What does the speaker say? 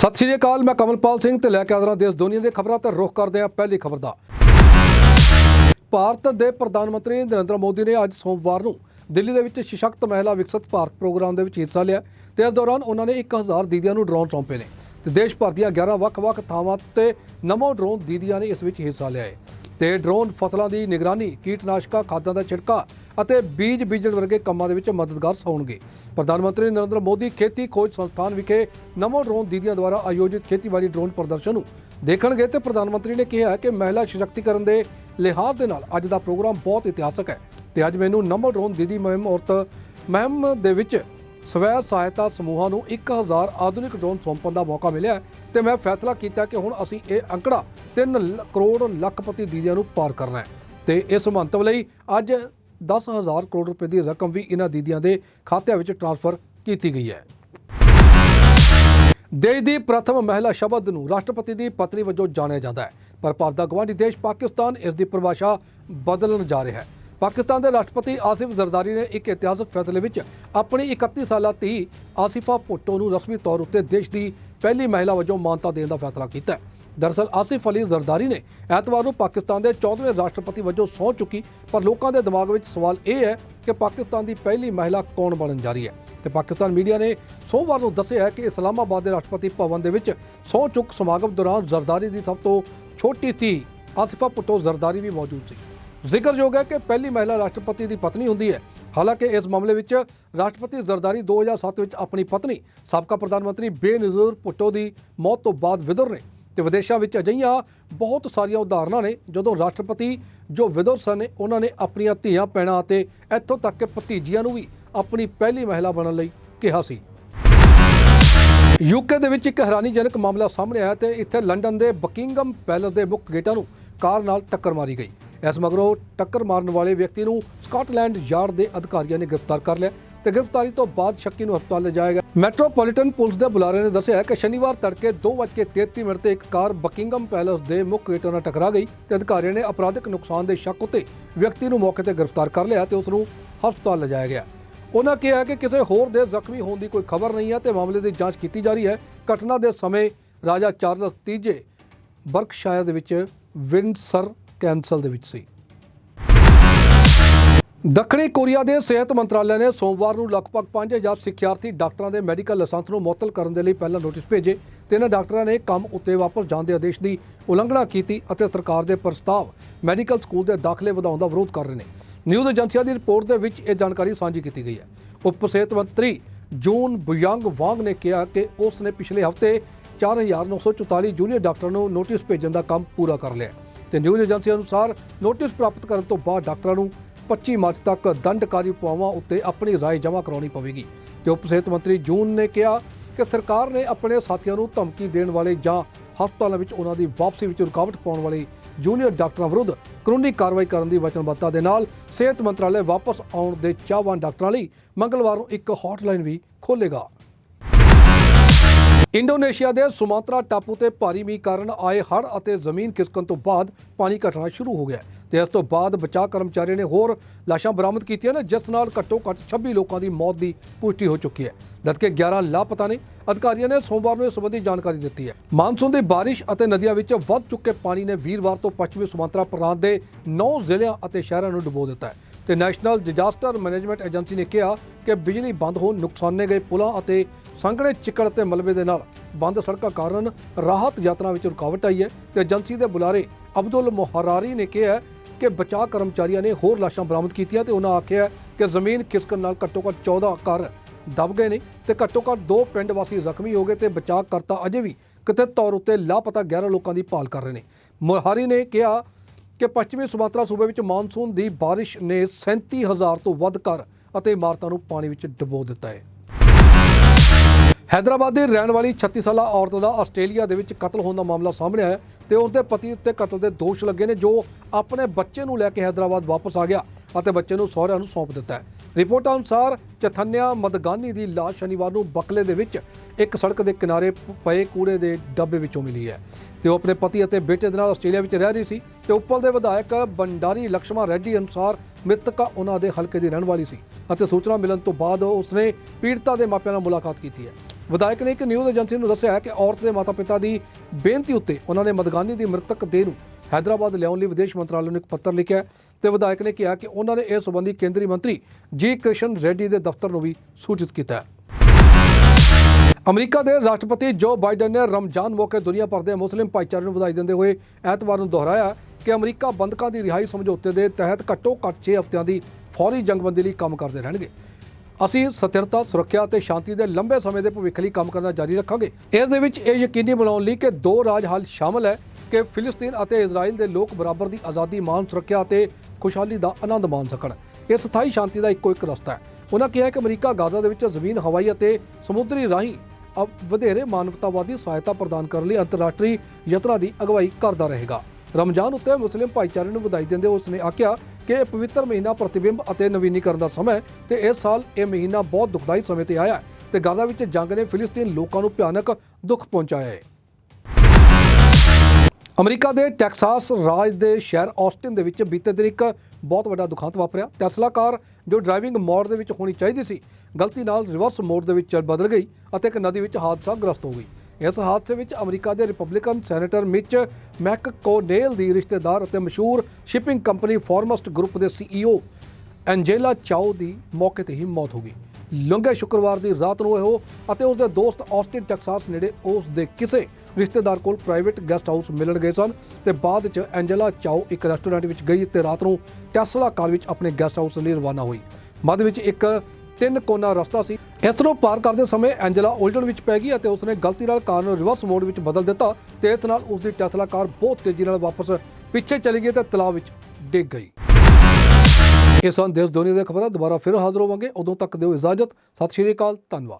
ਸਤਿ ਸ਼੍ਰੀ ਅਕਾਲ, ਮੈਂ ਕਮਲਪਾਲ ਸਿੰਘ ਤੇ ਲੈ ਕੇ ਆਦਰਾ ਦੇਸ਼ ਦੁਨੀਆ ਦੇ ਖਬਰਾਂ ਤੇ ਰੁਖ ਕਰਦੇ ਹਾਂ ਪਹਿਲੀ ਖਬਰ ਦਾ। ਭਾਰਤ ਦੇ ਪ੍ਰਧਾਨ ਮੰਤਰੀ ਨਰਿੰਦਰ ਮੋਦੀ ਨੇ ਅੱਜ ਸੋਮਵਾਰ ਨੂੰ ਦਿੱਲੀ ਦੇ ਵਿੱਚ ਸਸ਼ਕਤ ਮਹਿਲਾ ਵਿਕਸਿਤ ਭਾਰਤ ਪ੍ਰੋਗਰਾਮ ਦੇ ਵਿੱਚ ਹਿੱਸਾ ਲਿਆ ਤੇ ਇਸ ਦੌਰਾਨ ਉਹਨਾਂ ਨੇ 1000 ਦੀਦੀਆਂ ਨੂੰ ਡਰੋਨ ਸੌਂਪੇ ਨੇ ਤੇ ਦੇਸ਼ ਭਰ ਦੀਆਂ 11 ਵੱਖ-ਵੱਖ ਥਾਵਾਂ ਤੇ ਨਮੋ ਡਰੋਨ ਦੀਦੀਆਂ ਨੇ ਇਸ ਵਿੱਚ ਹਿੱਸਾ ਲਿਆ ਹੈ। ਤੇ ਡਰੋਨ ਫਸਲਾਂ ਦੀ ਨਿਗਰਾਨੀ, ਕੀਟਨਾਸ਼ਕਾਂ, ਖਾਦਾਂ ਦਾ ਛਿੜਕਾ ਅਤੇ ਬੀਜ ਬੀਜਣ ਵਰਗੇ ਕੰਮਾਂ ਦੇ ਵਿੱਚ ਮਦਦਗਾਰ ਹੋਣਗੇ। ਪ੍ਰਧਾਨ ਮੰਤਰੀ ਨਰਿੰਦਰ ਮੋਦੀ ਖੇਤੀ ਖੋਜ ਸੰਸਥਾਨ ਵਿਖੇ ਨਮੋ ਡਰੋਨ ਦੀਦੀਆਂ ਦੁਆਰਾ ਆਯੋਜਿਤ ਖੇਤੀਬਾੜੀ ਡਰੋਨ ਪ੍ਰਦਰਸ਼ਨ ਨੂੰ ਦੇਖਣਗੇ ਤੇ ਪ੍ਰਧਾਨ ਮੰਤਰੀ ਨੇ ਕਿਹਾ ਕਿ ਮਹਿਲਾ ਸਸ਼ਕਤੀਕਰਨ ਦੇ ਲਿਹਾਜ਼ ਦੇ ਨਾਲ ਅੱਜ ਦਾ ਪ੍ਰੋਗਰਾਮ ਬਹੁਤ ਇਤਿਹਾਸਕ ਹੈ ਤੇ ਅੱਜ ਮੈਨੂੰ ਨਮੋ ਡਰੋਨ ਦੀਦੀ ਮੁਹਿੰਮ ਔਰਤ ਮੁਹਿੰਮ ਦੇ ਵਿੱਚ ਸਵੈ ਸਹਾਇਤਾ ਸਮੂਹਾਂ ਨੂੰ 1000 ਆਧੁਨਿਕ ਡਰੋਨ ਸੌਂਪਣ ਦਾ ਮੌਕਾ ਮਿਲਿਆ ਹੈ ਤੇ ਮੈਂ ਫੈਸਲਾ ਕੀਤਾ ਕਿ ਹੁਣ ਅਸੀਂ ਇਹ ਅੰਕੜਾ 3 ਕਰੋੜ ਲੱਖਪਤੀ ਦੀਦੀਆਂ ਨੂੰ ਪਾਰ ਕਰਨਾ ਹੈ। ਤੇ ਇਸ ਮੰਤਵ ਲਈ ਅੱਜ 10000 ਕਰੋੜ ਰੁਪਏ ਦੀ ਰਕਮ ਵੀ ਇਹਨਾਂ ਦੀਦੀਆਂ ਦੇ ਖਾਤਿਆਂ ਵਿੱਚ ਟ੍ਰਾਂਸਫਰ ਕੀਤੀ ਗਈ ਹੈ। ਦੇਸ਼ ਦੀ ਪ੍ਰਥਮ ਮਹਿਲਾ ਸ਼ਬਦ ਨੂੰ ਰਾਸ਼ਟਰਪਤੀ ਦੀ ਪਤਨੀ ਵਜੋਂ ਜਾਣਿਆ ਜਾਂਦਾ ਹੈ। ਪਰ ਭਾਰਤ ਦਾ ਗਵਾਂਢੀ ਦੇਸ਼ ਪਾਕਿਸਤਾਨ ਇਸ ਦੀ ਪਰਿਭਾਸ਼ਾ ਬਦਲਣ ਜਾ ਰਿਹਾ ਹੈ। ਪਾਕਿਸਤਾਨ ਦੇ ਰਾਸ਼ਟਰਪਤੀ ਆਸਿਫ ਜ਼ਰਦਾਰੀ ਨੇ ਇੱਕ ਇਤਿਹਾਸਕ ਫੈਸਲੇ ਵਿੱਚ ਆਪਣੀ 31 ਸਾਲਾ ਧੀ ਆਸਿਫਾ ਭੁੱਟੋ ਨੂੰ ਰਸਮੀ ਤੌਰ ਉੱਤੇ ਦੇਸ਼ ਦੀ ਪਹਿਲੀ ਮਹਿਲਾ ਵਜੋਂ ਮਾਨਤਾ ਦੇਣ ਦਾ ਫੈਸਲਾ ਕੀਤਾ ਹੈ। ਦਰਅਸਲ, ਆਸਿਫ ਅਲੀ ਜ਼ਰਦਾਰੀ ਨੇ ਐਤਵਾਰ ਨੂੰ ਪਾਕਿਸਤਾਨ ਦੇ 14ਵੇਂ ਰਾਸ਼ਟਰਪਤੀ ਵਜੋਂ ਸਹੁੰ ਚੁੱਕੀ, ਪਰ ਲੋਕਾਂ ਦੇ ਦਿਮਾਗ ਵਿੱਚ ਸਵਾਲ ਇਹ ਹੈ ਕਿ ਪਾਕਿਸਤਾਨ ਦੀ ਪਹਿਲੀ ਮਹਿਲਾ ਕੌਣ ਬਣਨ ਜਾ ਰਹੀ ਹੈ? ਤੇ ਪਾਕਿਸਤਾਨ ਮੀਡੀਆ ਨੇ ਸੋਮਵਾਰ ਨੂੰ ਦੱਸਿਆ ਹੈ ਕਿ ਇਸਲਾਮਾਬਾਦ ਦੇ ਰਾਸ਼ਟਰਪਤੀ ਭਵਨ ਦੇ ਵਿੱਚ ਸਹੁੰ ਚੁੱਕ ਸਮਾਗਮ ਦੌਰਾਨ ਜ਼ਰਦਾਰੀ ਦੀ ਸਭ ਤੋਂ ਛੋਟੀ ਧੀ ਆਸਿਫਾ ਭੁੱਟੋ ਜ਼ਰਦਾਰੀ ਵੀ ਮੌਜੂਦ ਸੀ। ਜ਼ਿਕਰਯੋਗ ਹੈ ਕਿ ਪਹਿਲੀ ਮਹਿਲਾ ਰਾਸ਼ਟਰਪਤੀ ਦੀ ਪਤਨੀ ਹੁੰਦੀ ਹੈ। ਹਾਲਾਂਕਿ ਇਸ ਮਾਮਲੇ ਵਿੱਚ ਰਾਸ਼ਟਰਪਤੀ ਜ਼ਰਦਾਰੀ 2007 ਵਿੱਚ ਆਪਣੀ ਪਤਨੀ, ਸਾਬਕਾ ਪ੍ਰਧਾਨ ਮੰਤਰੀ ਬੇਨਜ਼ੀਰ ਭੁੱਟੋ ਦੀ ਮੌਤ ਤੋਂ ਬਾਅਦ ਵਿਦਰ ਨੇ ਤੇ ਵਿਦੇਸ਼ਾਂ ਵਿੱਚ ਅਜਿਹੀਆਂ ਬਹੁਤ ਸਾਰੀਆਂ ਉਦਾਹਰਨਾਂ ਨੇ ਜਦੋਂ ਰਾਸ਼ਟਰਪਤੀ ਜੋ ਵਿਦਰ ਸਨ ਨੇ ਉਹਨਾਂ ਨੇ ਆਪਣੀਆਂ ਧੀਆਂ ਪੈਣਾ ਅਤੇ ਇੱਥੋਂ ਤੱਕ ਕਿ ਭਤੀਜੀਆਂ ਨੂੰ ਵੀ ਆਪਣੀ ਪਹਿਲੀ ਮਹਿਲਾ ਬਣਨ ਲਈ ਕਿਹਾ ਸੀ। ਯੂਕੇ ਦੇ ਵਿੱਚ ਇੱਕ ਹੈਰਾਨੀਜਨਕ ਮਾਮਲਾ ਸਾਹਮਣੇ ਆਇਆ ਤੇ ਇੱਥੇ ਲੰਡਨ ਦੇ ਬਕਿੰਗਮ ਪੈਲੇਸ ਦੇ ਮੁੱਖ ਗੇਟਾਂ ਨੂੰ ਕਾਰ ਨਾਲ ਟੱਕਰ ਮਾਰੀ ਗਈ। ਇਸ ਮਗਰੋਂ ਟੱਕਰ ਮਾਰਨ ਵਾਲੇ ਵਿਅਕਤੀ ਨੂੰ ਸਕਾਟਲੈਂਡ ਯਾਰਡ ਦੇ ਅਧਿਕਾਰੀਆਂ ਨੇ ਗ੍ਰਿਫਤਾਰ ਕਰ ਲਿਆ ਤੇ ਗ੍ਰਿਫਤਾਰੀ ਤੋਂ ਬਾਅਦ ਸ਼ੱਕੀ ਨੂੰ ਹਸਪਤਾਲ ਲਿਜਾਇਆ ਗਿਆ। ਮੈਟਰੋਪੋਲੀਟਨ ਪੁਲਿਸ ਦੇ ਬੁਲਾਰੇ ਨੇ ਦੱਸਿਆ ਕਿ ਸ਼ਨੀਵਾਰ ਤੜਕੇ 2:33 ਮਿੰਟ ਤੇ ਇੱਕ ਕਾਰ ਬਕਿੰਗਮ ਪੈਲਸ ਦੇ ਮੁੱਖ ਗੇਟਾਂ ਨਾਲ ਟਕਰਾ ਗਈ ਤੇ ਅਧਿਕਾਰੀਆਂ ਨੇ ਅਪਰਾਧਿਕ ਨੁਕਸਾਨ ਦੇ ਸ਼ੱਕ ਉੱਤੇ ਵਿਅਕਤੀ ਨੂੰ ਮੌਕੇ ਤੇ ਗ੍ਰਿਫਤਾਰ ਕਰ ਲਿਆ ਤੇ ਉਸ ਨੂੰ ਹਸਪਤਾਲ ਲਿਜਾਇਆ ਗਿਆ। ਉਹਨਾਂ ਕਿਹਾ ਕਿ ਕਿਸੇ ਹੋਰ ਦੇ ਜ਼ਖਮੀ ਹੋਣ ਦੀ ਕੋਈ ਖਬਰ ਨਹੀਂ ਹੈ ਤੇ ਮਾਮਲੇ ਦੀ ਜਾਂਚ ਕੀਤੀ ਜਾ ਰਹੀ ਹੈ। ਘਟਨਾ ਦੇ ਸਮੇਂ ਰਾਜਾ ਚਾਰਲਸ ਤੀਜੇ ਬਰਕਸ਼ਾਇਰ ਦੇ ਵਿੱਚ ਵਿੰਡਸਰ ਕੈਂਸਲ ਦੇ ਵਿੱਚ ਸੀ। ਦੱਖਣੀ ਕੋਰੀਆ ਦੇ ਸਿਹਤ ਮੰਤਰਾਲੇ ਨੇ ਸੋਮਵਾਰ ਨੂੰ ਲਗਭਗ 5000 ਸਿੱਖਿਆਰਥੀ ਡਾਕਟਰਾਂ ਦੇ ਮੈਡੀਕਲ ਲਾਇਸੈਂਸ ਨੂੰ ਮੁਅੱਤਲ ਕਰਨ ਦੇ ਲਈ ਪਹਿਲਾਂ ਨੋਟਿਸ ਭੇਜੇ। ਤੇ ਇਹਨਾਂ ਡਾਕਟਰਾਂ ਨੇ ਕੰਮ ਉੱਤੇ ਵਾਪਸ ਜਾਣ ਦੇ ਆਦੇਸ਼ ਦੀ ਉਲੰਘਣਾ ਕੀਤੀ ਅਤੇ ਸਰਕਾਰ ਦੇ ਪ੍ਰਸਤਾਵ ਮੈਡੀਕਲ ਸਕੂਲ ਦੇ ਦਾਖਲੇ ਵਧਾਉਣ ਦਾ ਵਿਰੋਧ ਕਰ ਰਹੇ ਨੇ। ਨਿਊਜ਼ ਏਜੰਸੀਆਂ ਦੀ ਰਿਪੋਰਟ ਦੇ ਵਿੱਚ ਇਹ ਜਾਣਕਾਰੀ ਸਾਂਝੀ ਕੀਤੀ ਗਈ ਹੈ। ਉਪ ਸਿਹਤ ਮੰਤਰੀ ਜੂਨ ਬੁਯੰਗ ਵਾਂਗ ਨੇ ਕਿਹਾ ਕਿ ਉਸ ਨੇ ਪਿਛਲੇ ਹਫ਼ਤੇ 4944 ਜੂਨੀਅਰ ਡਾਕਟਰਾਂ ਨੂੰ ਨੋਟਿਸ ਭੇਜਣ ਦਾ ਕੰਮ ਪੂਰਾ ਕਰ ਲਿਆ ਤੇ ਨਿਊਜ਼ ਏਜੰਸੀ ਅਨੁਸਾਰ ਨੋਟਿਸ ਪ੍ਰਾਪਤ ਕਰਨ ਤੋਂ ਬਾਅਦ ਡਾਕਟਰਾਂ ਨੂੰ 25 ਮਾਰਚ ਤੱਕ ਦੰਡਕਾਰੀ ਉਪਾਵਾਂ ਉੱਤੇ ਆਪਣੀ رائے ਜਮ੍ਹਾਂ ਕਰਾਉਣੀ ਪਵੇਗੀ ਤੇ ਉਪ ਸਿਹਤ ਮੰਤਰੀ ਜੂਨ ਨੇ ਕਿਹਾ ਕਿ ਸਰਕਾਰ ਨੇ ਆਪਣੇ ਸਾਥੀਆਂ ਨੂੰ ਧਮਕੀ ਦੇਣ ਵਾਲੇ ਜਾਂ ਹਸਪਤਾਲਾਂ ਵਿੱਚ ਉਹਨਾਂ ਦੀ ਵਾਪਸੀ ਵਿੱਚ ਰੁਕਾਵਟ ਪਾਉਣ ਵਾਲੇ ਜੂਨੀਅਰ ਡਾਕਟਰਾਂ ਵਿਰੁੱਧ ਕਾਨੂੰਨੀ ਕਾਰਵਾਈ ਕਰਨ ਦੀ ਵਚਨਬੱਧਤਾ ਦੇ ਨਾਲ ਸਿਹਤ ਮੰਤਰਾਲੇ ਵਾਪਸ ਆਉਣ ਦੇ ਚਾਹਵਾਨ ਡਾਕਟਰਾਂ ਲਈ ਮੰਗਲਵਾਰ ਨੂੰ ਇੱਕ ਹੌਟਲਾਈਨ ਵੀ ਖੋਲੇਗਾ ਇੰਡੋਨੇਸ਼ੀਆ ਦੇ ਸੁਮਾਤਰਾ ਟਾਪੂ ਤੇ ਭਾਰੀ ਮੀਂਹ ਕਾਰਨ ਆਏ ਹੜ੍ਹ ਅਤੇ ਜ਼ਮੀਨ ਖਿਸਕਣ ਤੋਂ ਬਾਅਦ ਪਾਣੀ ਘਟਣਾ ਸ਼ੁਰੂ ਹੋ ਗਿਆ ਤੇ ਇਸ ਤੋਂ ਬਾਅਦ ਬਚਾਅ ਕਰਮਚਾਰੀਆਂ ਨੇ ਹੋਰ ਲਾਸ਼ਾਂ ਬਰਾਮਦ ਕੀਤੀਆਂ ਨੇ, ਜਿਸ ਨਾਲ ਘੱਟੋ ਘੱਟ 26 ਲੋਕਾਂ ਦੀ ਮੌਤ ਦੀ ਪੁਸ਼ਟੀ ਹੋ ਚੁੱਕੀ ਹੈ। ਜਦਕਿ 11 ਲਾਪਤਾ ਨੇ, ਅਧਿਕਾਰੀਆਂ ਨੇ ਸੋਮਵਾਰ ਨੂੰ ਇਸ ਸੰਬੰਧੀ ਜਾਣਕਾਰੀ ਦਿੱਤੀ ਹੈ। ਮਾਨਸੂਨ ਦੀ ਬਾਰਿਸ਼ ਅਤੇ ਨਦੀਆਂ ਵਿੱਚ ਵੱਧ ਚੁੱਕੇ ਪਾਣੀ ਨੇ ਵੀਰਵਾਰ ਤੋਂ ਪੱਛਮੀ ਸੁਮਾਤਰਾ ਪ੍ਰਾਂਤ ਦੇ 9 ਜ਼ਿਲ੍ਹਿਆਂ ਅਤੇ ਸ਼ਹਿਰਾਂ ਨੂੰ ਡੁਬੋ ਦਿੱਤਾ ਹੈ ਤੇ ਨੈਸ਼ਨਲ ਡਿਜ਼ਾਸਟਰ ਮੈਨੇਜਮੈਂਟ ਏਜੰਸੀ ਨੇ ਕਿਹਾ ਕਿ ਬਿਜਲੀ ਬੰਦ ਹੋਣ, ਨੁਕਸਾਨੇ ਗਏ ਪੁਲਾਂ ਅਤੇ ਸੰਘਣੇ ਚਿੱਕੜ ਅਤੇ ਮਲਬੇ ਦੇ ਨਾਲ ਬੰਦ ਸੜਕਾਂ ਕਾਰਨ ਰਾਹਤ ਯਾਤਰਾ ਵਿੱਚ ਰੁਕਾਵਟ ਆਈ ਹੈ ਤੇ ਏਜੰਸੀ ਦੇ ਬੁਲਾਰੇ ਅਬਦੁਲ ਮੁਹਰਾਰੀ ਨੇ ਕਿਹਾ ਕਿ ਬਚਾਅ ਕਰਮਚਾਰੀਆਂ ਨੇ ਹੋਰ ਲਾਸ਼ਾਂ ਬਰਾਮਦ ਕੀਤੀਆਂ ਤੇ ਉਹਨਾਂ ਆਖਿਆ ਕਿ ਜ਼ਮੀਨ ਖਿਸਕਣ ਨਾਲ ਘੱਟੋ ਘੱਟ 14 ਘਰ ਦਬ ਗਏ ਨੇ ਤੇ ਘੱਟੋ ਘੱਟ ਦੋ ਪਿੰਡ ਵਾਸੀ ਜ਼ਖਮੀ ਹੋ ਗਏ ਤੇ ਬਚਾਅ ਕਰਤਾ ਅਜੇ ਵੀ ਕਥਿਤ ਤੌਰ ਉੱਤੇ ਲਾਪਤਾ 11 ਲੋਕਾਂ ਦੀ ਭਾਲ ਕਰ ਰਹੇ ਨੇ। ਮੋਹਾਰੀ ਨੇ ਕਿਹਾ ਕਿ ਪੱਛਮੀ ਸੁਮਾਤਰਾ ਸੂਬੇ ਵਿੱਚ ਮੌਨਸੂਨ ਦੀ ਬਾਰਿਸ਼ ਨੇ 37000 ਤੋਂ ਵੱਧ ਘਰ ਅਤੇ ਇਮਾਰਤਾਂ ਨੂੰ ਪਾਣੀ ਵਿੱਚ ਡੁਬੋ ਦਿੱਤਾ ਹੈ। ਹੈਦਰਾਬਾਦ ਦੀ ਰਹਿਣ ਵਾਲੀ 36 ਸਾਲਾ ਔਰਤ ਦਾ ਆਸਟ੍ਰੇਲੀਆ ਦੇ ਵਿੱਚ ਕਤਲ ਹੋਣ ਦਾ ਮਾਮਲਾ ਸਾਹਮਣੇ ਆਇਆ ਤੇ ਉਸ ਦੇ ਪਤੀ ਉੱਤੇ ਕਤਲ ਦੇ ਦੋਸ਼ ਲੱਗੇ ਨੇ ਜੋ ਆਪਣੇ ਬੱਚੇ ਨੂੰ ਲੈ ਕੇ ਹੈਦਰਾਬਾਦ ਵਾਪਸ ਆ ਗਿਆ ਅਤੇ ਬੱਚੇ ਨੂੰ ਸਹੁਰਿਆਂ ਨੂੰ ਸੌਂਪ ਦਿੱਤਾ ਹੈ। ਰਿਪੋਰਟਾਂ ਅਨੁਸਾਰ ਚਥੰਨਿਆ ਮਦਗਾਨੀ ਦੀ ਲਾਸ਼ ਸ਼ਨੀਵਾਰ ਨੂੰ ਬਕਲੇ ਦੇ ਵਿੱਚ ਇੱਕ ਸੜਕ ਦੇ ਕਿਨਾਰੇ ਪਏ ਕੂੜੇ ਦੇ ਡੱਬੇ ਵਿੱਚੋਂ ਮਿਲੀ ਹੈ। ਤੇ ਉਹ ਆਪਣੇ ਪਤੀ ਅਤੇ ਬੇਟੇ ਦੇ ਨਾਲ ਆਸਟ੍ਰੇਲੀਆ ਵਿੱਚ ਰਹਿ ਰਹੀ ਸੀ ਤੇ ਉੱਪਲ ਦੇ ਵਿਧਾਇਕ ਬੰਡਾਰੀ ਲਕਸ਼ਮਾ ਰੈਡੀ ਅਨੁਸਾਰ ਮ੍ਰਿਤਕਾ ਉਹਨਾਂ ਦੇ ਹਲਕੇ ਦੀ ਰਹਿਣ ਵਾਲੀ ਸੀ ਅਤੇ ਸੂਚਨਾ ਮਿਲਣ ਤੋਂ ਬਾਅਦ ਉਸਨੇ ਪੀੜਤਾ ਦੇ ਮਾਪਿਆਂ ਨਾਲ ਮੁਲਾਕਾਤ ਕੀਤੀ ਹੈ। ਵਿਧਾਇਕ ਨੇ ਇੱਕ ਨਿਊਜ਼ ਏਜੰਸੀ ਨੂੰ ਦੱਸਿਆ ਹੈ ਕਿ ਔਰਤ ਦੇ ਮਾਤਾ-ਪਿਤਾ ਦੀ ਬੇਨਤੀ ਉੱਤੇ ਉਹਨਾਂ ਨੇ ਮਦਗਾਨੀ ਦੀ ਮ੍ਰਿਤਕ ਦੇਹ ਨੂੰ ਹੈਦਰਾਬਾਦ ਲਿਆਉਣ ਲਈ ਵਿਦੇਸ਼ ਮੰਤਰਾਲੇ ਨੂੰ ਇੱਕ ਪੱਤਰ ਲਿਖਿਆ ਹੈ ਤੇ ਵਿਧਾਇਕ ਨੇ ਕਿਹਾ ਕਿ ਉਹਨਾਂ ਨੇ ਇਸ ਸੰਬੰਧੀ ਕੇਂਦਰੀ ਮੰਤਰੀ ਜੀ ਕ੍ਰਿਸ਼ਨ ਰੈਡੀ ਦੇ ਦਫ਼ਤਰ ਨੂੰ ਵੀ ਸੂਚਿਤ ਕੀਤਾ ਹੈ। ਅਮਰੀਕਾ ਦੇ ਰਾਸ਼ਟਰਪਤੀ ਜੋ ਬਾਈਡਨ ਨੇ ਰਮਜ਼ਾਨ ਮੌਕੇ ਦੁਨੀਆ ਭਰ ਦੇ ਮੁਸਲਿਮ ਭਾਈਚਾਰੇ ਨੂੰ ਵਧਾਈ ਦਿੰਦੇ ਹੋਏ ਐਤਵਾਰ ਨੂੰ ਦੁਹਰਾਇਆ ਕਿ ਅਮਰੀਕਾ ਬੰਦਕਾਂ ਦੀ ਰਿਹਾਈ ਸਮਝੌਤੇ ਦੇ ਤਹਿਤ ਘੱਟੋ ਘੱਟ 6 ਹਫ਼ਤਿਆਂ ਦੀ ਫੌਰੀ ਜੰਗਬੰਦੀ ਲਈ ਕੰਮ ਕਰਦੇ ਰਹਿਣਗੇ। ਅਸੀਂ ਸਥਿਰਤਾ, ਸੁਰੱਖਿਆ ਅਤੇ ਸ਼ਾਂਤੀ ਦੇ ਲੰਬੇ ਸਮੇਂ ਦੇ ਭਵਿੱਖ ਲਈ ਕੰਮ ਕਰਨਾ ਜਾਰੀ ਰੱਖਾਂਗੇ। ਇਸ ਦੇ ਵਿੱਚ ਇਹ ਯਕੀਨੀ ਬਣਾਉਣ ਲਈ ਕਿ ਦੋ ਰਾਜ ਹੱਲ ਸ਼ਾਮਲ ਹੈ ਕਿ ਫਿਲਿਸਤੀਨ ਅਤੇ ਇਜ਼ਰਾਈਲ ਦੇ ਲੋਕ ਬਰਾਬਰ ਦੀ ਆਜ਼ਾਦੀ, ਮਾਣ, ਸੁਰੱਖਿਆ ਅਤੇ ਖੁਸ਼ਹਾਲੀ ਦਾ ਆਨੰਦ ਮਾਣ ਸਕਣ। ਇਹ ਸਥਾਈ ਸ਼ਾਂਤੀ ਦਾ ਇੱਕੋ ਇੱਕ ਰਸਤਾ ਹੈ। ਉਹਨਾਂ ਕਿਹਾ ਕਿ ਅਮਰੀਕਾ ਗਾਜ਼ਾ ਦੇ ਵਿੱਚ ਜ਼ਮੀਨ, ਹਵਾਈ ਅਤੇ ਸਮੁੰਦਰੀ ਰਾਹੀਂ ਵਧੇਰੇ ਮਾਨਵਤਾਵਾਦੀ ਸਹਾਇਤਾ ਪ੍ਰਦਾਨ ਕਰਨ ਲਈ ਅੰਤਰਰਾਸ਼ਟਰੀ ਯਤਨਾਂ ਦੀ ਅਗਵਾਈ ਕਰਦਾ ਰਹੇਗਾ। ਰਮਜ਼ਾਨ ਉੱਤੇ ਮੁਸਲਿਮ ਭਾਈਚਾਰੇ ਨੂੰ ਵਧਾਈ ਦਿੰਦੇ ਉਸ ਨੇ ਆਖਿਆ ਕਿ ਇਹ ਪਵਿੱਤਰ ਮਹੀਨਾ ਪ੍ਰਤੀਬਿੰਬ ਅਤੇ ਨਵੀਨੀਕਰਨ ਦਾ ਸਮਾਂ ਹੈ ਤੇ ਇਸ ਸਾਲ ਇਹ ਮਹੀਨਾ ਬਹੁਤ ਦੁਖਦਾਈ ਸਮੇਂ ਤੇ ਆਇਆ ਹੈ ਤੇ ਗਾਜ਼ਾ ਵਿੱਚ ਜੰਗ ਨੇ ਫਿਲਿਸਤੀਨ ਲੋਕਾਂ ਨੂੰ ਭਿਆਨਕ ਦੁੱਖ ਪਹੁੰਚਾਇਆ ਹੈ। ਅਮਰੀਕਾ ਦੇ ਟੈਕਸਾਸ ਰਾਜ ਦੇ ਸ਼ਹਿਰ ਆਸਟਿਨ ਦੇ ਵਿੱਚ ਬੀਤੇ ਦਿਨ ਇੱਕ ਬਹੁਤ ਵੱਡਾ ਦੁਖਾਂਤ ਵਾਪਰਿਆ। ਟੈਸਲਾ ਕਾਰ ਜੋ ਡਰਾਈਵਿੰਗ ਮੋਡ ਦੇ ਵਿੱਚ ਹੋਣੀ ਚਾਹੀਦੀ ਸੀ, ਗਲਤੀ ਨਾਲ ਰਿਵਰਸ ਮੋਡ ਦੇ ਵਿੱਚ ਬਦਲ ਗਈ ਅਤੇ ਇੱਕ ਨਦੀ ਵਿੱਚ ਹਾਦਸਾ ਗ੍ਰਸਤ ਹੋ ਗਈ। ਇਸ ਹਾਦਸੇ ਵਿੱਚ ਅਮਰੀਕਾ ਦੇ ਰਿਪਬਲਿਕਨ ਸੈਨੇਟਰ ਮਿਚ ਮੈਕਕੋਨੇਲ ਦੀ ਰਿਸ਼ਤੇਦਾਰ ਅਤੇ ਮਸ਼ਹੂਰ ਸ਼ਿਪਿੰਗ ਕੰਪਨੀ ਫਾਰਮਸਟ ਗਰੁੱਪ ਦੇ ਸੀਈਓ ਐਂਜੇਲਾ ਚਾਓ ਦੀ ਮੌਕੇ ਤੇ ਹੀ ਮੌਤ ਹੋ ਗਈ। ਲੰਘੇ ਸ਼ੁੱਕਰਵਾਰ ਦੀ ਰਾਤ ਨੂੰ ਇਹੋ ਅਤੇ ਉਸ ਦੇ ਦੋਸਤ ਆਸਟਿਨ, ਟੈਕਸਾਸ ਨੇੜੇ ਉਸ ਦੇ ਕਿਸੇ ਰਿਸ਼ਤੇਦਾਰ ਕੋਲ ਪ੍ਰਾਈਵੇਟ ਗੈਸਟ ਹਾਊਸ ਮਿਲਣ ਗਏ ਸਨ ਤੇ ਬਾਅਦ ਚ ਐਂਜਲਾ ਚਾਓ ਇੱਕ ਰੈਸਟੋਰੈਂਟ ਵਿੱਚ ਗਈ ਤੇ ਰਾਤ ਨੂੰ ਟੈਸਲਾ ਕਾਰ ਵਿੱਚ ਆਪਣੇ ਗੈਸਟ ਹਾਊਸ ਲਈ ਰਵਾਨਾ ਹੋਈ। ਮੱਧ ਵਿੱਚ ਇੱਕ ਤਿੰਨ ਕੋਨਾ ਰਸਤਾ ਸੀ। ਇਸ ਨੂੰ ਪਾਰ ਕਰਦੇ ਸਮੇਂ ਐਂਜਲਾ ਉਲਝਣ ਵਿੱਚ ਪੈ ਗਈ ਅਤੇ ਉਸਨੇ ਗਲਤੀ ਨਾਲ ਕਾਰ ਨੂੰ ਰਿਵਰਸ ਮੋਡ ਵਿੱਚ ਬਦਲ ਦਿੱਤਾ ਤੇ ਇਸ ਨਾਲ ਉਸ ਦੀ ਟੈਸਲਾ ਕਾਰ ਬਹੁਤ ਤੇਜ਼ੀ ਨਾਲ ਵਾਪਸ ਪਿੱਛੇ ਚਲੀ ਗਈ ਤੇ ਤਲਾਅ ਵਿੱਚ ਡਿੱਗ ਗਈ। ਇਹ ਸਨ ਦੇਸ਼ ਦੁਨੀਆ ਦੀਆਂ ਖਬਰਾਂ ਦੁਬਾਰਾ ਫਿਰ ਹਾਜ਼ਰ ਹੋਵਾਂਗੇ। ਉਦੋਂ ਤੱਕ ਦਿਓ ਇਜਾਜ਼ਤ। ਸਤਿ ਸ਼੍ਰੀ ਅਕਾਲ। ਧੰਨਵਾਦ।